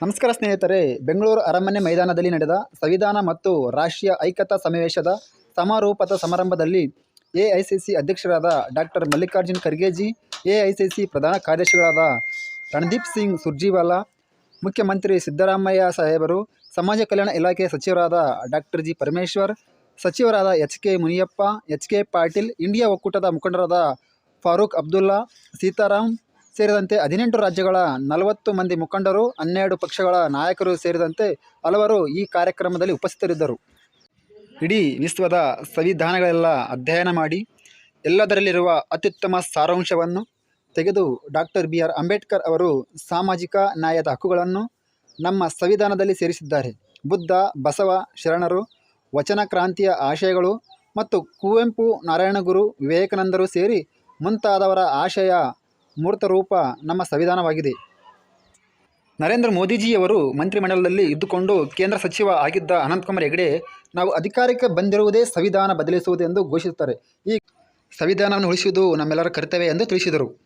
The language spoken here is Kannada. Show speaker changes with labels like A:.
A: ನಮಸ್ಕಾರ ಸ್ನೇಹಿತರೆ. ಬೆಂಗಳೂರು ಅರಮನೆ ಮೈದಾನದಲ್ಲಿ ನಡೆದ ಸಂವಿಧಾನ ಮತ್ತು ರಾಷ್ಟ್ರೀಯ ಐಕ್ಯತಾ ಸಮಾವೇಶದ ಸಮಾರೋಪದ ಸಮಾರಂಭದಲ್ಲಿ ಎಐಸಿಸಿ ಅಧ್ಯಕ್ಷರಾದ ಡಾಕ್ಟರ್ ಮಲ್ಲಿಕಾರ್ಜುನ್ ಖರ್ಗೆಜಿ ಎಐಸಿಸಿ ಪ್ರಧಾನ ಕಾರ್ಯದರ್ಶಿಗಳಾದ ರಣದೀಪ್ ಸಿಂಗ್ ಸುರ್ಜಿವಾಲಾ, ಮುಖ್ಯಮಂತ್ರಿ ಸಿದ್ದರಾಮಯ್ಯ ಸಾಹೇಬರು, ಸಮಾಜ ಕಲ್ಯಾಣ ಇಲಾಖೆ ಸಚಿವರಾದ ಡಾಕ್ಟರ್ ಜಿ ಪರಮೇಶ್ವರ್, ಸಚಿವರಾದ H K Muniyappa, H K Patil, India ಒಕ್ಕೂಟದ ಮುಖಂಡರಾದ ಫಾರೂಕ್ ಅಬ್ದುಲ್ಲಾ, ಸೀತಾರಾಮ್ ಸೇರಿದಂತೆ ಹದಿನೆಂಟು ರಾಜ್ಯಗಳ ನಲವತ್ತು ಮಂದಿ ಮುಖಂಡರು, ಹನ್ನೆರಡು ಪಕ್ಷಗಳ ನಾಯಕರು ಸೇರಿದಂತೆ ಹಲವರು ಈ ಕಾರ್ಯಕ್ರಮದಲ್ಲಿ ಉಪಸ್ಥಿತರಿದ್ದರು. ಇಡೀ ವಿಶ್ವದ ಸಂವಿಧಾನಗಳೆಲ್ಲ ಅಧ್ಯಯನ ಮಾಡಿ, ಎಲ್ಲದರಲ್ಲಿರುವ ಅತ್ಯುತ್ತಮ ಸಾರಾಂಶವನ್ನು ತೆಗೆದು ಡಾಕ್ಟರ್ ಬಿ. ಆರ್. ಅಂಬೇಡ್ಕರ್ ಅವರು ಸಾಮಾಜಿಕ ನ್ಯಾಯದ ಹಕ್ಕುಗಳನ್ನು ನಮ್ಮ ಸಂವಿಧಾನದಲ್ಲಿ ಸೇರಿಸಿದ್ದಾರೆ. ಬುದ್ಧ, ಬಸವ, ಶರಣರು, ವಚನ ಕ್ರಾಂತಿಯ ಆಶಯಗಳು ಮತ್ತು ಕುವೆಂಪು ನಾರಾಯಣಗುರು ವಿವೇಕಾನಂದರು ಸೇರಿ ಮುಂತಾದವರ ಆಶಯ ಮೂರ್ತರೂಪ ನಮ್ಮ ಸಂವಿಧಾನವಾಗಿದೆ. ನರೇಂದ್ರ ಮೋದಿಜಿಯವರು ಮಂತ್ರಿಮಂಡಲದಲ್ಲಿ ಇದ್ದುಕೊಂಡು ಕೇಂದ್ರ ಸಚಿವ ಆಗಿದ್ದ ಅನಂತಕುಮಾರ್ ಹೆಗಡೆ, ನಾವು ಅಧಿಕಾರಕ್ಕೆ ಬಂದಿರುವುದೇ ಸಂವಿಧಾನ ಬದಲಿಸುವುದು ಎಂದು ಘೋಷಿಸುತ್ತಾರೆ. ಈ ಸಂವಿಧಾನವನ್ನು ಉಳಿಸುವುದು ನಮ್ಮೆಲ್ಲರ ಕರ್ತವ್ಯ ಎಂದು ತಿಳಿಸಿದರು.